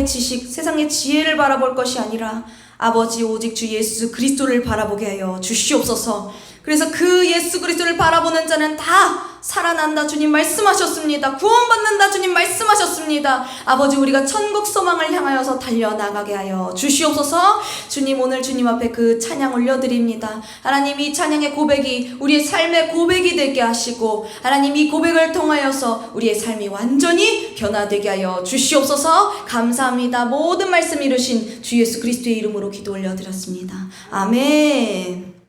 세상의 지식, 세상의 지혜를 바라볼 것이 아니라 아버지 오직 주 예수 그리스도를 바라보게 하여 주시옵소서. 그래서 그 예수 그리스도를 바라보는 자는 다 살아난다 주님 말씀하셨습니다. 구원받는다 주님 말씀하셨습니다. 아버지 우리가 천국 소망을 향하여서 달려나가게 하여 주시옵소서. 주님 오늘 주님 앞에 그 찬양 올려드립니다. 하나님 이 찬양의 고백이 우리의 삶의 고백이 되게 하시고 하나님 이 고백을 통하여서 우리의 삶이 완전히 변화되게 하여 주시옵소서. 감사합니다. 모든 말씀 이루신 주 예수 그리스도의 이름으로 기도 올려드렸습니다. 아멘.